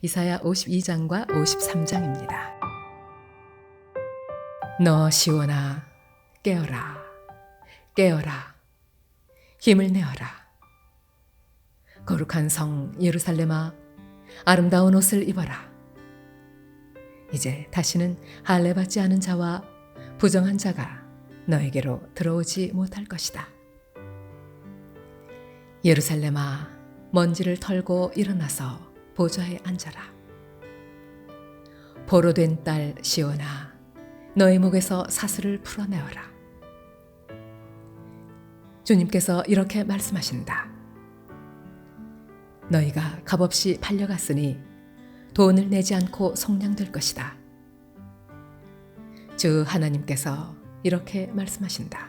이사야 52장과 53장입니다. 너 시온아 깨어라 깨어라 힘을 내어라 거룩한 성 예루살렘아 아름다운 옷을 입어라 이제 다시는 할례 받지 않은 자와 부정한 자가 너에게로 들어오지 못할 것이다. 예루살렘아 먼지를 털고 일어나서 보좌에 앉아라. 보로 된 딸 시온아 너의 목에서 사슬을 풀어내어라. 주님께서 이렇게 말씀하신다. 너희가 값없이 팔려갔으니 돈을 내지 않고 속량될 것이다. 주 하나님께서 이렇게 말씀하신다.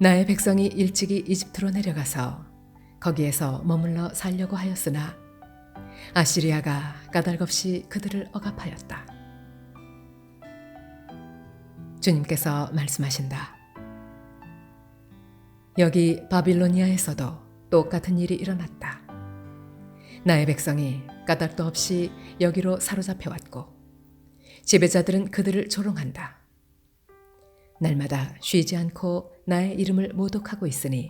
나의 백성이 일찍이 이집트로 내려가서 거기에서 머물러 살려고 하였으나 아시리아가 까닭없이 그들을 억압하였다. 주님께서 말씀하신다. 여기 바빌로니아에서도 똑같은 일이 일어났다. 나의 백성이 까닭도 없이 여기로 사로잡혀 왔고 지배자들은 그들을 조롱한다. 날마다 쉬지 않고 나의 이름을 모독하고 있으니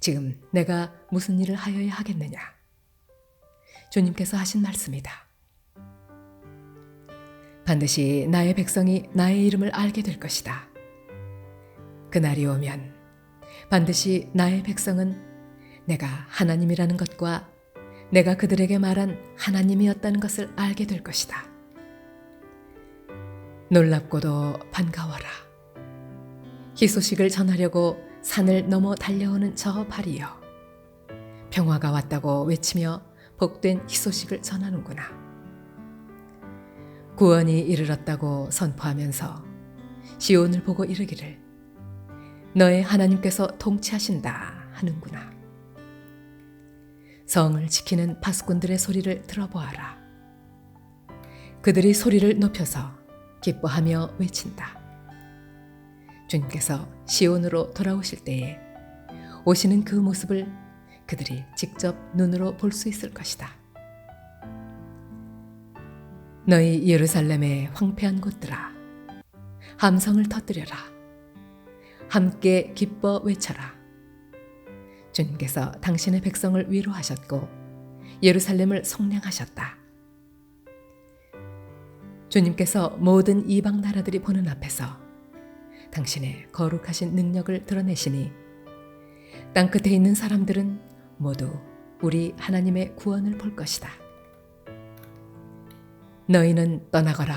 지금 내가 무슨 일을 하여야 하겠느냐? 주님께서 하신 말씀이다. 반드시 나의 백성이 나의 이름을 알게 될 것이다. 그날이 오면 반드시 나의 백성은 내가 하나님이라는 것과 내가 그들에게 말한 하나님이었다는 것을 알게 될 것이다. 놀랍고도 반가워라. 희소식을 전하려고 산을 넘어 달려오는 저 발이여. 평화가 왔다고 외치며 복된 희소식을 전하는구나. 구원이 이르렀다고 선포하면서 시온을 보고 이르기를 너의 하나님께서 통치하신다 하는구나. 성을 지키는 파수꾼들의 소리를 들어보아라. 그들이 소리를 높여서 기뻐하며 외친다. 주님께서 시온으로 돌아오실 때에 오시는 그 모습을 그들이 직접 눈으로 볼 수 있을 것이다. 너희 예루살렘의 황폐한 곳들아, 함성을 터뜨려라. 함께 기뻐 외쳐라. 주님께서 당신의 백성을 위로하셨고 예루살렘을 성량하셨다. 주님께서 모든 이방 나라들이 보는 앞에서 당신의 거룩하신 능력을 드러내시니 땅 끝에 있는 사람들은 모두 우리 하나님의 구원을 볼 것이다. 너희는 떠나거라.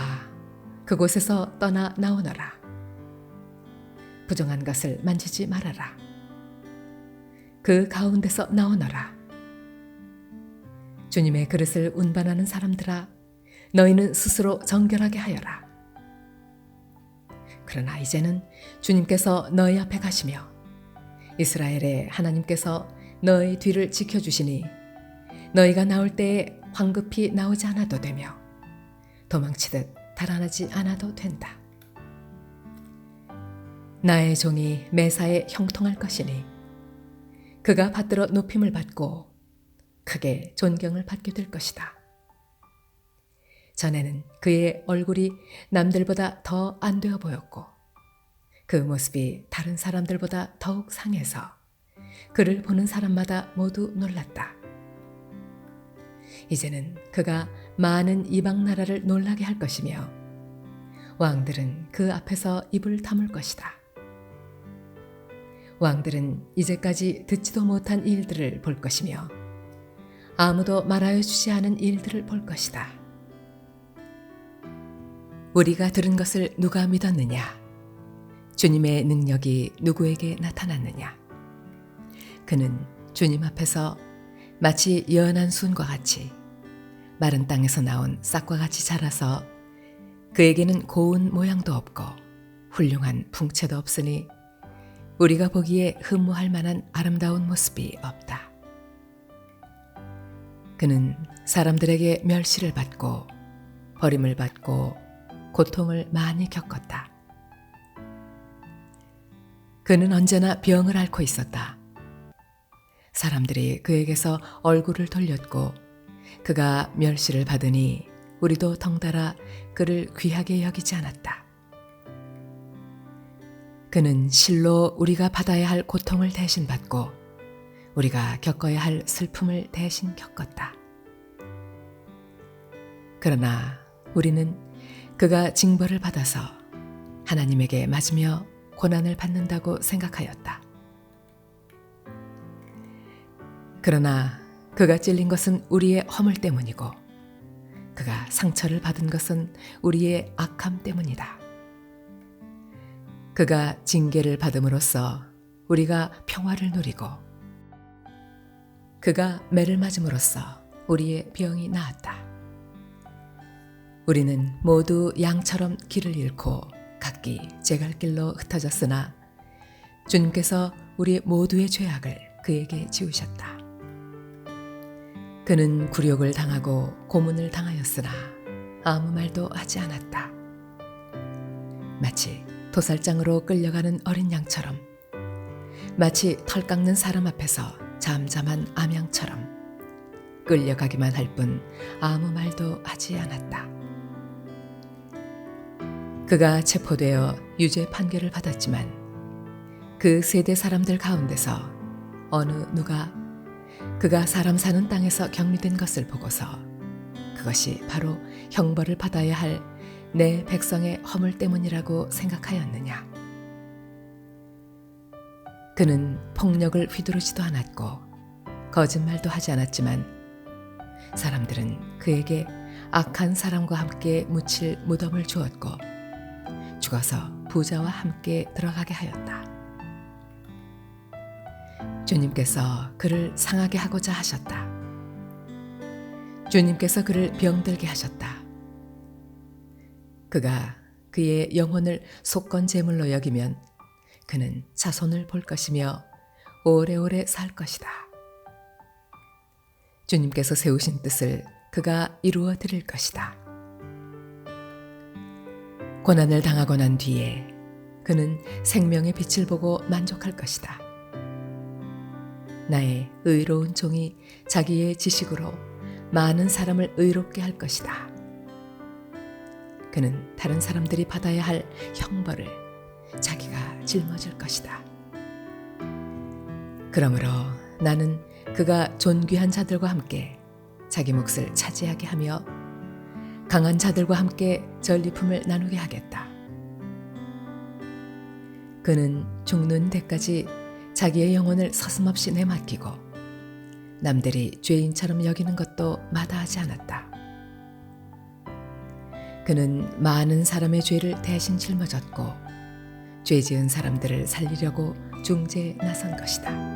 그곳에서 떠나 나오너라. 부정한 것을 만지지 말아라. 그 가운데서 나오너라. 주님의 그릇을 운반하는 사람들아, 너희는 스스로 정결하게 하여라. 그러나 이제는 주님께서 너희 앞에 가시며 이스라엘의 하나님께서 너희 뒤를 지켜주시니 너희가 나올 때에 황급히 나오지 않아도 되며 도망치듯 달아나지 않아도 된다. 나의 종이 매사에 형통할 것이니 그가 받들어 높임을 받고 크게 존경을 받게 될 것이다. 전에는 그의 얼굴이 남들보다 더 안 되어 보였고 그 모습이 다른 사람들보다 더욱 상해서 그를 보는 사람마다 모두 놀랐다. 이제는 그가 많은 이방 나라를 놀라게 할 것이며 왕들은 그 앞에서 입을 다물 것이다. 왕들은 이제까지 듣지도 못한 일들을 볼 것이며 아무도 말하여 주지 않은 일들을 볼 것이다. 우리가 들은 것을 누가 믿었느냐? 주님의 능력이 누구에게 나타났느냐? 그는 주님 앞에서 마치 연한 순과 같이 마른 땅에서 나온 싹과 같이 자라서 그에게는 고운 모양도 없고 훌륭한 풍채도 없으니 우리가 보기에 흠모할 만한 아름다운 모습이 없다. 그는 사람들에게 멸시를 받고 버림을 받고 고통을 많이 겪었다. 그는 언제나 병을 앓고 있었다. 사람들이 그에게서 얼굴을 돌렸고 그가 멸시를 받으니 우리도 덩달아 그를 귀하게 여기지 않았다. 그는 실로 우리가 받아야 할 고통을 대신 받고 우리가 겪어야 할 슬픔을 대신 겪었다. 그러나 우리는 그가 징벌을 받아서 하나님에게 맞으며 고난을 받는다고 생각하였다. 그러나 그가 찔린 것은 우리의 허물 때문이고 그가 상처를 받은 것은 우리의 악함 때문이다. 그가 징계를 받음으로써 우리가 평화를 누리고 그가 매를 맞음으로써 우리의 병이 나았다. 우리는 모두 양처럼 길을 잃고 각기 제갈 길로 흩어졌으나 주님께서 우리 모두의 죄악을 그에게 지우셨다. 그는 굴욕을 당하고 고문을 당하였으나 아무 말도 하지 않았다. 마치 도살장으로 끌려가는 어린 양처럼 마치 털 깎는 사람 앞에서 잠잠한 암양처럼 끌려가기만 할 뿐 아무 말도 하지 않았다. 그가 체포되어 유죄 판결을 받았지만 그 세대 사람들 가운데서 어느 누가 그가 사람 사는 땅에서 격리된 것을 보고서 그것이 바로 형벌을 받아야 할 내 백성의 허물 때문이라고 생각하였느냐. 그는 폭력을 휘두르지도 않았고 거짓말도 하지 않았지만 사람들은 그에게 악한 사람과 함께 묻힐 무덤을 주었고 죽어서 부자와 함께 들어가게 하였다. 주님께서 그를 상하게 하고자 하셨다. 주님께서 그를 병들게 하셨다. 그가 그의 영혼을 속건 제물로 여기면 그는 자손을 볼 것이며 오래오래 살 것이다. 주님께서 세우신 뜻을 그가 이루어 드릴 것이다. 고난을 당하고 난 뒤에 그는 생명의 빛을 보고 만족할 것이다. 나의 의로운 종이 자기의 지식으로 많은 사람을 의롭게 할 것이다. 그는 다른 사람들이 받아야 할 형벌을 자기가 짊어질 것이다. 그러므로 나는 그가 존귀한 자들과 함께 자기 몫을 차지하게 하며 강한 자들과 함께 전리품을 나누게 하겠다. 그는 죽는 데까지 자기의 영혼을 서슴없이 내맡기고 남들이 죄인처럼 여기는 것도 마다하지 않았다. 그는 많은 사람의 죄를 대신 짊어졌고 죄 지은 사람들을 살리려고 중재에 나선 것이다.